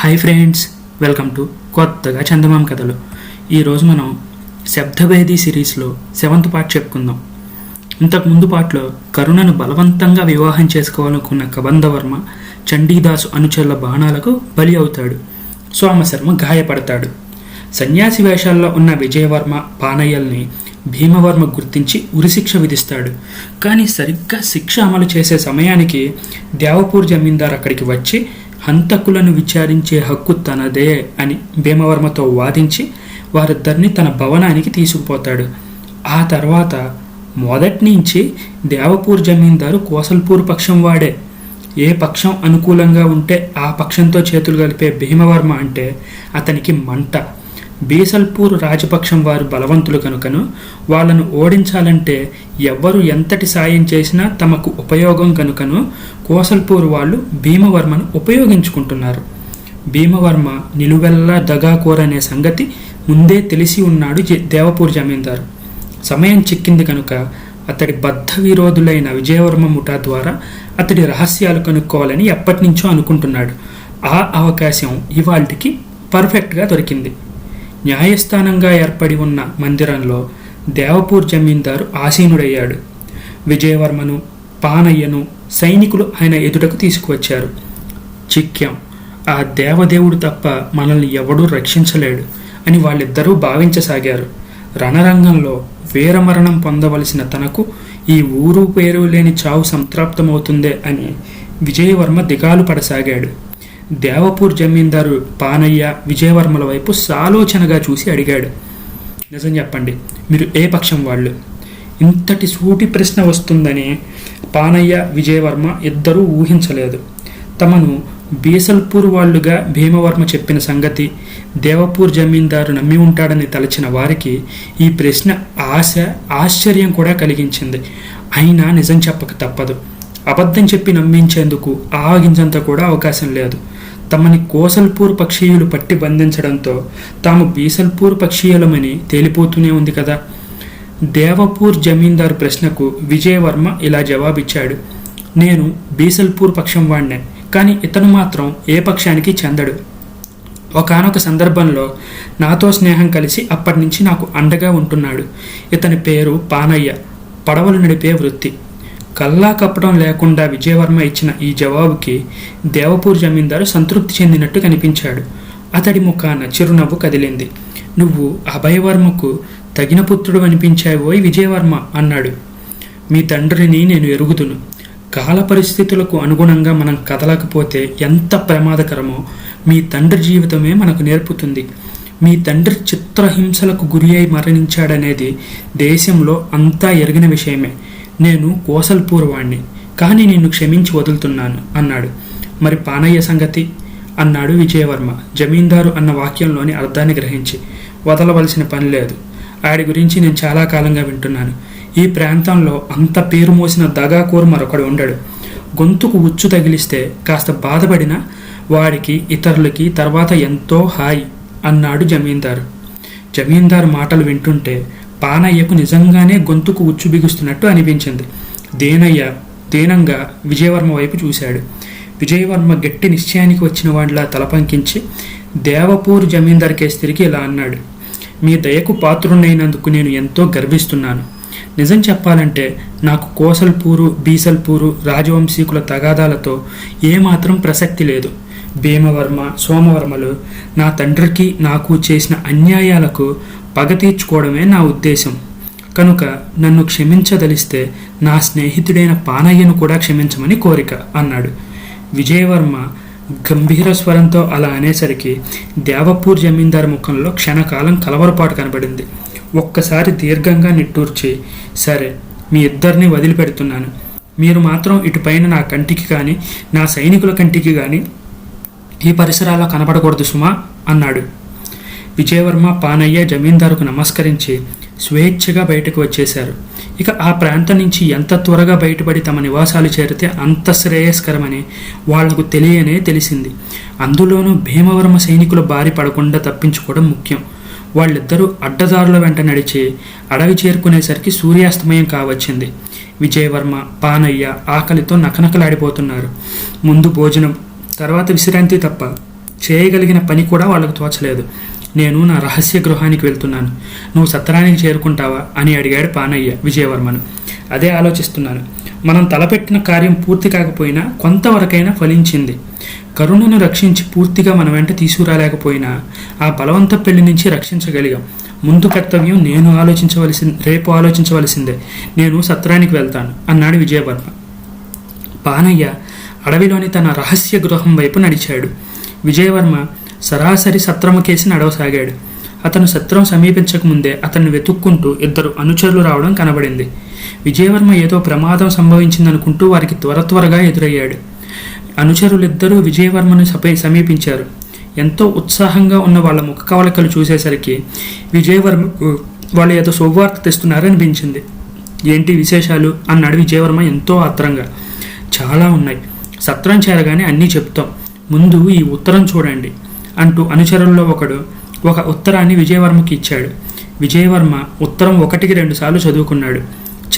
Hi friends welcome to కొత్తగా చందమామ కథలు. ఈరోజు మనం శబ్దభేది సిరీస్లో సెవెంత్ పార్ట్ చెప్పుకుందాం. ఇంతకు ముందు కరుణను బలవంతంగా వివాహం చేసుకోవాలనుకున్న కబంధవర్మ చండీదాసు అనుచరుల బాణాలకు బలి అవుతాడు. సోమశర్మ గాయపడతాడు. సన్యాసి వేషాల్లో ఉన్న విజయవర్మ పానయ్యల్ని భీమవర్మ గుర్తించి ఉరిశిక్ష విధిస్తాడు. కానీ సరిగ్గా శిక్ష అమలు చేసే సమయానికి దేవపూర్ జమీందార్ అక్కడికి వచ్చి హంతకులను విచారించే హక్కు తనదే అని భీమవర్మతో వాదించి వారిద్దరిని తన భవనానికి తీసుకుపోతాడు. ఆ తర్వాత మొదటి నుంచి దేవపూర్ జమీందారు కోసల్పూర్ పక్షం వాడే. ఏ పక్షం అనుకూలంగా ఉంటే ఆ పక్షంతో చేతులు కలిపే భీమవర్మ అంటే అతనికి మంట. బీసల్పూర్ రాజపక్షం వారు బలవంతులు కనుకను వాళ్ళను ఓడించాలంటే ఎవ్వరు ఎంతటి సాయం చేసినా తమకు ఉపయోగం కనుకను కోసల్పూర్ వాళ్ళు భీమవర్మను ఉపయోగించుకుంటున్నారు. భీమవర్మ నిలువెల్లా దగాకోరనే అనే సంగతి ముందే తెలిసి ఉన్నాడు దేవపూర్ జమీందారు. సమయం చిక్కింది కనుక అతడి బద్ధ విరోధులైన విజయవర్మ ముఠా ద్వారా అతడి రహస్యాలు కనుక్కోవాలని ఎప్పటినుంచో అనుకుంటున్నాడు. ఆ అవకాశం ఇవాళకి పర్ఫెక్ట్గా దొరికింది. న్యాయస్థానంగా ఏర్పడి ఉన్న మందిరంలో దేవపూర్ జమీందారు ఆసీనుడయ్యాడు. విజయవర్మను పానయ్యను సైనికులు ఆయన ఎదుటకు తీసుకువచ్చారు. చిక్యం ఆ దేవదేవుడు తప్ప మనల్ని ఎవడూ రక్షించలేడు అని వాళ్ళిద్దరూ భావించసాగారు. రణరంగంలో వీరమరణం పొందవలసిన తనకు ఈ ఊరు పేరు లేని చావు సంతృప్తమవుతుందే అని విజయవర్మ దిగాలు పడసాగాడు. దేవపూర్ జమీందారు పానయ్య విజయవర్మల వైపు సాలోచనగా చూసి అడిగాడు. నిజం చెప్పండి మీరు ఏ పక్షం వాళ్ళు? ఇంతటి సూటి ప్రశ్న వస్తుందని పానయ్య విజయవర్మ ఇద్దరూ ఊహించలేదు. తమను బీసల్పూర్ వాళ్ళుగా భీమవర్మ చెప్పిన సంగతి దేవపూర్ జమీందారు నమ్మి ఉంటాడని తలచిన వారికి ఈ ప్రశ్న ఆశ ఆశ్చర్యం కూడా కలిగించింది. అయినా నిజం చెప్పక తప్పదు. అబద్ధం చెప్పి నమ్మించేందుకు ఆగించంత కూడా అవకాశం లేదు. తమని కోసల్పూర్ పక్షీయులు పట్టి బంధించడంతో తాము బీసల్పూర్ పక్షీయులమని తేలిపోతూనే ఉంది కదా? దేవపూర్ జమీందారు ప్రశ్నకు విజయవర్మ ఇలా జవాబిచ్చాడు. నేను బీసల్పూర్ పక్షం వాడినే కానీ ఇతను మాత్రం ఏ పక్షానికి చెందడు. ఒకానొక సందర్భంలో నాతో స్నేహం కలిసి అప్పటి నుంచి నాకు అండగా ఉంటున్నాడు. ఇతని పేరు పానయ్య పడవలు నడిపే వృత్తి. కల్లా కప్పడం లేకుండా విజయవర్మ ఇచ్చిన ఈ జవాబుకి దేవపూర్ జమీందారు సంతృప్తి చెందినట్టు కనిపించాడు. అతడి ముఖాన చిరునవ్వు కదిలింది. నువ్వు అభయవర్మకు తగిన పుత్రుడు అనిపించావోయ్ విజయవర్మ అన్నాడు. మీ తండ్రిని నేను ఎరుగుదును. కాల పరిస్థితులకు అనుగుణంగా మనం కదలకపోతే ఎంత ప్రమాదకరమో మీ తండ్రి జీవితమే మనకు నేర్పుతుంది. మీ తండ్రి చిత్రహింసలకు గురి అయి మరణించాడనేది దేశంలో అంతా ఎరిగిన విషయమే. నేను కోసల్పూర్ వాణ్ణి కానీ నిన్ను క్షమించి వదులుతున్నాను అన్నాడు. మరి పానయ్య సంగతి? అన్నాడు విజయవర్మ జమీందారు అన్న వాక్యంలోని అర్థాన్ని గ్రహించి. వదలవలసిన పని లేదు. ఆడి గురించి నేను చాలా కాలంగా వింటున్నాను. ఈ ప్రాంతంలో అంత పేరు మోసిన దగాకూర్ మరొకడు ఉండడు. గొంతుకు ఉచ్చు తగిలిస్తే కాస్త బాధపడినా వాడికి ఇతరులకి తర్వాత ఎంతో హాయి అన్నాడు జమీందారు. జమీందారు మాటలు వింటుంటే పానయ్యకు నిజంగానే గొంతుకు ఉచ్చు బిగుస్తున్నట్టు అనిపించింది. దేనయ్య దేనంగా విజయవర్మ వైపు చూశాడు. విజయవర్మ గట్టి నిశ్చయానికి వచ్చిన వాడిలా తలపంకించి దేవపూర్ జమీందార్ కేసు తిరిగి ఇలా అన్నాడు. మీ దయకు పాత్రునైనందుకు నేను ఎంతో గర్విస్తున్నాను. నిజం చెప్పాలంటే నాకు కోసల్పూరు బీసల్పూరు రాజవంశీకుల తగాదాలతో ఏమాత్రం ప్రసక్తి లేదు. భీమవర్మ సోమవర్మలు నా తండ్రికి నాకు చేసిన అన్యాయాలకు పగ తీర్చుకోవడమే నా ఉద్దేశం. కనుక నన్ను క్షమించదలిస్తే నా స్నేహితుడైన పానయ్యను కూడా క్షమించమని కోరిక అన్నాడు. విజయవర్మ గంభీర స్వరంతో అలా అనేసరికి దేవపూర్ జమీందారు ముఖంలో క్షణకాలం కలవరపాటు కనబడింది. ఒక్కసారి దీర్ఘంగా నిట్టూర్చి సరే మీ ఇద్దరిని వదిలిపెడుతున్నాను. మీరు మాత్రం ఇటుపైన నా కంటికి కానీ నా సైనికుల కంటికి కానీ ఈ పరిసరాల్లో కనపడకూడదు సుమా అన్నాడు. విజయవర్మ పానయ్య జమీందారుకు నమస్కరించి స్వేచ్ఛగా బయటకు వచ్చేశారు. ఇక ఆ ప్రాంతం నుంచి ఎంత త్వరగా బయటపడి తమ నివాసాలు చేరితే అంత శ్రేయస్కరమని వాళ్ళకు తెలియనే తెలిసింది. అందులోనూ భీమవరమ సైనికుల బారి పడకుండా తప్పించుకోవడం ముఖ్యం. వాళ్ళిద్దరూ అడ్డదారుల వెంట నడిచి అడవి చేరుకునేసరికి సూర్యాస్తమయం కావచ్చింది. విజయవర్మ పానయ్య ఆకలితో నకనకలాడిపోతున్నారు ముందు భోజనం తర్వాత విశ్రాంతి తప్ప చేయగలిగిన పని కూడా వాళ్ళకు తోచలేదు. నేను నా రహస్య గృహానికి వెళ్తున్నాను. నువ్వు సత్రానికి చేరుకుంటావా? అని అడిగాడు పానయ్య విజయవర్మను. అదే ఆలోచిస్తున్నాను. మనం తలపెట్టిన కార్యం పూర్తి కాకపోయినా కొంతవరకైనా ఫలించింది. కరుణను రక్షించి పూర్తిగా మన వెంట తీసుకురాలేకపోయినా ఆ బలవంత పెళ్ళి నుంచి రక్షించగలిగాం. ముందు కర్తవ్యం నేను ఆలోచించవలసి రేపు ఆలోచించవలసిందే. నేను సత్రానికి వెళ్తాను అన్నాడు విజయవర్మ. పానయ్య అడవిలోని తన రహస్య గృహం వైపు నడిచాడు. విజయవర్మ సరాసరి సత్రము కేసి నడవసాగాడు. అతను సత్రం సమీపించకముందే అతన్ని వెతుక్కుంటూ ఇద్దరు అనుచరులు రావడం కనబడింది. విజయవర్మ ఏదో ప్రమాదం సంభవించిందనుకుంటూ వారికి త్వర త్వరగా ఎదురయ్యాడు. అనుచరులిద్దరూ విజయవర్మను సపై సమీపించారు. ఎంతో ఉత్సాహంగా ఉన్న వాళ్ళ ముఖ కవలికలు చూసేసరికి విజయవర్మ వాళ్ళు ఏదో శుభవార్త తెస్తున్నారనిపించింది ఏంటి విశేషాలు? అన్నాడు విజయవర్మ ఎంతో ఆత్రంగా. చాలా ఉన్నాయి. సత్రం చేరగానే అన్నీ చెప్తాం. ముందు ఈ ఉత్తరం చూడండి అంటూ అనుచరుల్లో ఒకడు ఒక ఉత్తరాన్ని విజయవర్మకి ఇచ్చాడు. విజయవర్మ ఉత్తరం ఒకటికి రెండుసార్లు చదువుకున్నాడు.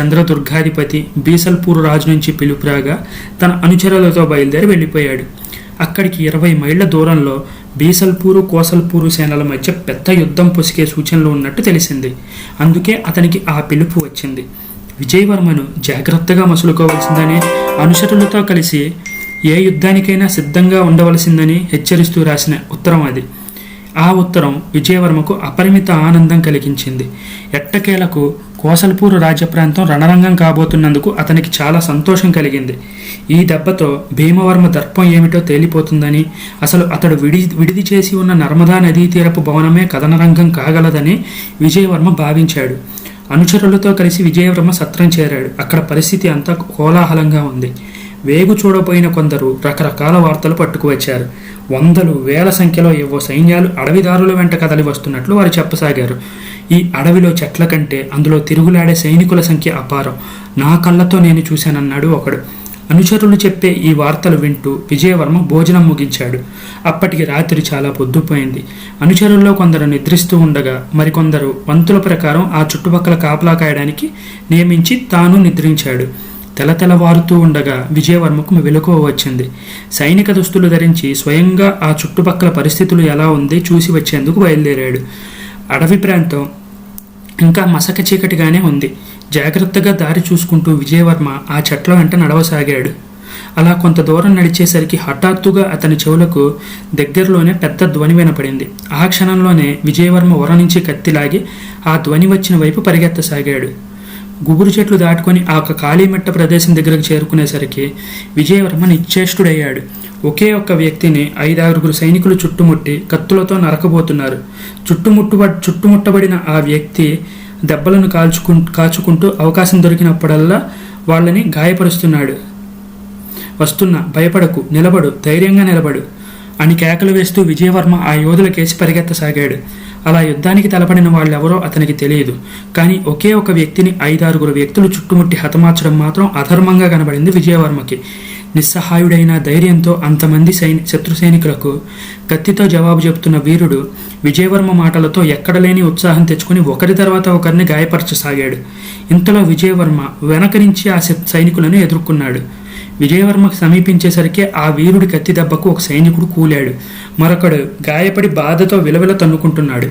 చంద్రదుర్గాధిపతి బీసల్పూర్ రాజు నుంచి పిలుపురాగా తన అనుచరులతో బయలుదేరి వెళ్ళిపోయాడు. అక్కడికి ఇరవై మైళ్ళ దూరంలో బీసల్పూరు కోసల్పూరు సేనల మధ్య పెద్ద యుద్ధం పొసికే సూచనలు ఉన్నట్టు తెలిసింది. అందుకే అతనికి ఆ పిలుపు వచ్చింది. విజయవర్మను జాగ్రత్తగా మసులుకోవాల్సిందని అనుచరులతో కలిసి ఏ యుద్ధానికైనా సిద్ధంగా ఉండవలసిందని హెచ్చరిస్తూ రాసిన ఉత్తరం అది. ఆ ఉత్తరం విజయవర్మకు అపరిమిత ఆనందం కలిగించింది. ఎట్టకేలకు కోసల్పూరు రాజప్రాంతం రణరంగం కాబోతున్నందుకు అతనికి చాలా సంతోషం కలిగింది. ఈ దెబ్బతో భీమవర్మ దర్పం ఏమిటో తేలిపోతుందని అసలు అతడు విడి విడిది చేసి ఉన్న నర్మదా నదీ తీరపు భవనమే కథనరంగం కాగలదని విజయవర్మ భావించాడు. అనుచరులతో కలిసి విజయవర్మ సత్రం చేరాడు. అక్కడ పరిస్థితి అంతా కోలాహలంగా ఉంది. వేగు చూడపోయిన కొందరు రకరకాల వార్తలు పట్టుకువచ్చారు వందలు వేల సంఖ్యలో ఏవో సైన్యాలు అడవిదారుల వెంట కదలి వస్తున్నట్లు వారు చెప్పసాగారు. ఈ అడవిలో చెట్ల కంటే అందులో తిరుగులాడే సైనికుల సంఖ్య అపారం. నా కళ్ళతో నేను చూశానన్నాడు ఒకడు. అనుచరులు చెప్పే ఈ వార్తలు వింటూ విజయవర్మ భోజనం ముగించాడు. అప్పటికి రాత్రి చాలా పొద్దుపోయింది. అనుచరుల్లో కొందరు నిద్రిస్తూ ఉండగా మరికొందరు వంతుల ప్రకారం ఆ చుట్టుపక్కల కాపలా కాయడానికి నియమించి తాను నిద్రించాడు. తెలతెలవారుతూ ఉండగా విజయవర్మకు వెలుకువ వచ్చింది. సైనిక దుస్తులు ధరించి స్వయంగా ఆ చుట్టుపక్కల పరిస్థితులు ఎలా ఉంది చూసి వచ్చేందుకు బయలుదేరాడు. అడవి ప్రాంతం ఇంకా మసక చీకటిగానే ఉంది. జాగ్రత్తగా దారి చూసుకుంటూ విజయవర్మ ఆ చెట్ల వెంట నడవసాగాడు. అలా కొంత దూరం నడిచేసరికి హఠాత్తుగా అతని చెవులకు దగ్గరలోనే పెద్ద ధ్వని వినపడింది. ఆ క్షణంలోనే విజయవర్మ ఒర నుంచి కత్తిలాగి ఆ ధ్వని వచ్చిన వైపు పరిగెత్తసాగాడు. గుబురు చెట్లు దాటుకొని ఆ ఒక ఖాళీమెట్ట ప్రదేశం దగ్గరకు చేరుకునేసరికి విజయవర్మ నిశ్చేష్టుడయ్యాడు. ఒకే ఒక్క వ్యక్తిని ఐదారుగురు సైనికులు చుట్టుముట్టి కత్తులతో నరకబోతున్నారు. చుట్టుముట్టుబ చుట్టుముట్టబడిన ఆ వ్యక్తి దెబ్బలను కాల్చుకు కాచుకుంటూ అవకాశం దొరికినప్పుడల్లా వాళ్ళని గాయపరుస్తున్నాడు. వస్తున్నా భయపడకు నిలబడు ధైర్యంగా నిలబడు అని కేకలు వేస్తూ విజయవర్మ ఆ యోధుల కేసి పరిగెత్తసాగాడు. అలా యుద్ధానికి తలపడిన వాళ్ళెవరో అతనికి తెలియదు. కానీ ఒకే ఒక వ్యక్తిని ఐదారుగురు వ్యక్తులు చుట్టుముట్టి హతమార్చడం మాత్రం అధర్మంగా కనబడింది విజయవర్మకి. నిస్సహాయుడైన ధైర్యంతో అంతమంది సైని శత్రు సైనికులకు కత్తితో జవాబు చెబుతున్న వీరుడు విజయవర్మ మాటలతో ఎక్కడలేని ఉత్సాహం తెచ్చుకుని ఒకరి తర్వాత ఒకరిని గాయపరచసాగాడు. ఇంతలో విజయవర్మ వెనక నుంచి ఆ సైనికులను ఎదుర్కొన్నాడు. విజయవర్మకు సమీపించేసరికి ఆ వీరుడి కత్తి దెబ్బకు ఒక సైనికుడు కూలాడు. మరొకడు గాయపడి బాధతో విలవిల తన్నుకుంటున్నాడు.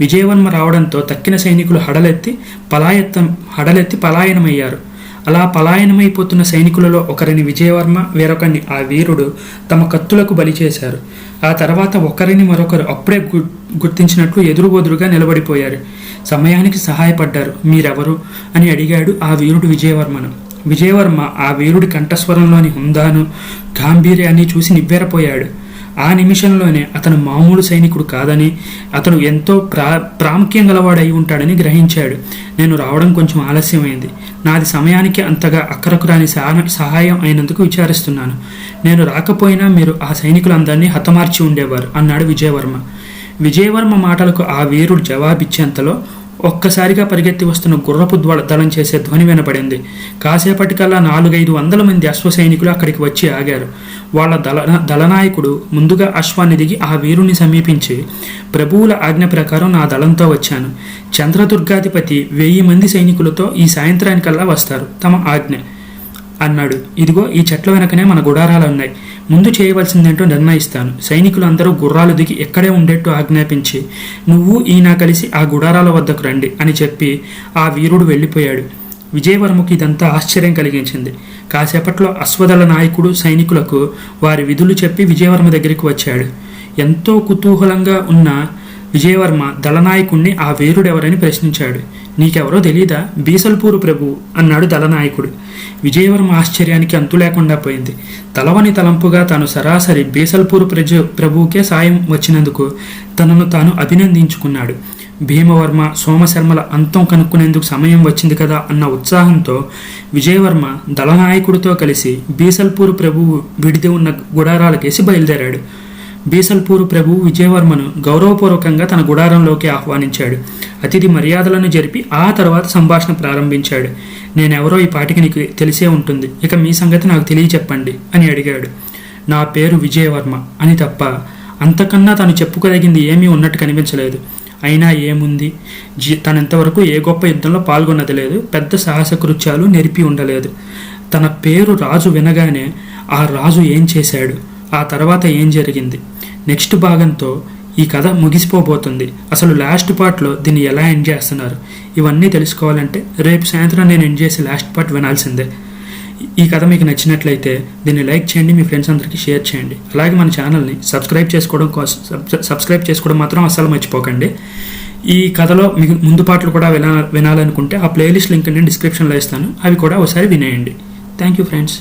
విజయవర్మ రావడంతో తక్కిన సైనికులు హడలెత్తి పలాయత్తం హడలెత్తి పలాయనమయ్యారు. అలా పలాయనమైపోతున్న సైనికులలో ఒకరిని విజయవర్మ వేరొకరిని ఆ వీరుడు తమ కత్తులకు బలి చేశారు. ఆ తర్వాత ఒకరిని మరొకరు అప్పుడే గు- గుర్తించినట్లు ఎదురుబొదురుగా నిలబడిపోయారు. సమయానికి సహాయపడ్డారు. మీరెవరు? అని అడిగాడు ఆ వీరుడు విజయవర్మను. విజయవర్మ ఆ వీరుడి కంఠస్వరంలోని హుందాను గాంభీర్యాన్ని చూసి నివ్వెరపోయాడు. ఆ నిమిషంలోనే అతను మామూలు సైనికుడు కాదని అతను ఎంతో ప్రా ప్రాముఖ్యం గలవాడై ఉంటాడని గ్రహించాడు. నేను రావడం కొంచెం ఆలస్యమైంది. నాది సమయానికి అంతగా అక్కరకు రాని సహాయం అయినందుకు విచారిస్తున్నాను. నేను రాకపోయినా మీరు ఆ సైనికులందరినీ హతమార్చి ఉండేవారు అన్నాడు విజయవర్మ. విజయవర్మ మాటలకు ఆ వీరుడు జవాబిచ్చేంతలో ఒక్కసారిగా పరిగెత్తి వస్తున్న గుర్రపు దళం చేసే ధ్వని వినపడింది. కాసేపటికల్లా నాలుగైదు వందల మంది అశ్వ సైనికులు అక్కడికి వచ్చి ఆగారు. వాళ్ళ దళ దళనాయకుడు ముందుగా అశ్వాన్ని దిగి ఆ వీరుని సమీపించి ప్రభువుల ఆజ్ఞ ప్రకారం నా దళంతో వచ్చాను. చంద్రదుర్గాధిపతి వెయ్యి మంది సైనికులతో ఈ సాయంత్రానికల్లా వస్తారు. తమ ఆజ్ఞ. అన్నాడు. ఇదిగో ఈ చెట్ల వెనకనే మన గుడారాలు ఉన్నాయి. ముందు చేయవలసిందేంటో నిర్ణయిస్తాను. సైనికులు అందరూ గుర్రాలు దిగి ఎక్కడే ఉండేట్టు ఆజ్ఞాపించి నువ్వు ఈయన కలిసి ఆ గుడారాల వద్దకు రండి అని చెప్పి ఆ వీరుడు వెళ్ళిపోయాడు. విజయవర్మకు ఇదంతా ఆశ్చర్యం కలిగించింది. కాసేపట్లో అశ్వదళ నాయకుడు సైనికులకు వారి విధులు చెప్పి విజయవర్మ దగ్గరికి వచ్చాడు. ఎంతో కుతూహలంగా ఉన్న విజయవర్మ దళనాయకుణ్ణి ఆ వీరుడెవరని ప్రశ్నించాడు. నీకెవరో తెలీదా? బీసల్పూరు ప్రభు అన్నాడు దళనాయకుడు. విజయవర్మ ఆశ్చర్యానికి అంతు లేకుండా పోయింది. తలవని తలంపుగా తాను సరాసరి బీసల్పూరు ప్రజ ప్రభువుకే సాయం వచ్చినందుకు తనను తాను అభినందించుకున్నాడు. భీమవర్మ సోమశర్మల అంతం కనుక్కునేందుకు సమయం వచ్చింది కదా అన్న ఉత్సాహంతో విజయవర్మ దళనాయకుడితో కలిసి బీసల్పూరు ప్రభువు విడిది ఉన్న గుడారాలకేసి బయలుదేరాడు. బీసల్పూరు ప్రభువు విజయవర్మను గౌరవపూర్వకంగా తన గుడారంలోకి ఆహ్వానించాడు. అతిథి మర్యాదలను జరిపి ఆ తర్వాత సంభాషణ ప్రారంభించాడు. నేనెవరో ఈ పాటికి నీకు తెలిసే ఉంటుంది. ఇక మీ సంగతి నాకు తెలియచెప్పండి అని అడిగాడు. నా పేరు విజయవర్మ అని తప్ప అంతకన్నా తను చెప్పుకోదగింది ఏమీ ఉన్నట్టు కనిపించలేదు. అయినా ఏముంది? జీ తనంతవరకు ఏ గొప్ప యుద్ధంలో పాల్గొన్నది లేదు. పెద్ద సాహస కృత్యాలు నెరిపి ఉండలేదు. తన పేరు రాజు వినగానే ఆ రాజు ఏం చేశాడు? ఆ తర్వాత ఏం జరిగింది? నెక్స్ట్ భాగంతో ఈ కథ ముగిసిపోబోతుంది. అసలు లాస్ట్ పార్ట్లో దీన్ని ఎలా ఎండ్ చేస్తున్నారు? ఇవన్నీ తెలుసుకోవాలంటే రేపు సాయంత్రం నేను ఎండ్ చేసి లాస్ట్ పార్ట్ వినాల్సిందే. ఈ కథ మీకు నచ్చినట్లయితే దీన్ని లైక్ చేయండి మీ ఫ్రెండ్స్ అందరికీ షేర్ చేయండి. అలాగే మన ఛానల్ని సబ్స్క్రైబ్ చేసుకోవడం కోసం సబ్స్క్రైబ్ చేసుకోవడం మాత్రం అస్సలు మర్చిపోకండి. ఈ కథలో మీకు ముందు పాటలు కూడా వినా వినాలనుకుంటే ఆ ప్లేలిస్ట్ లింక్ నేను డిస్క్రిప్షన్లో ఇస్తాను. అవి కూడా ఒకసారి వినేయండి. Thank you friends.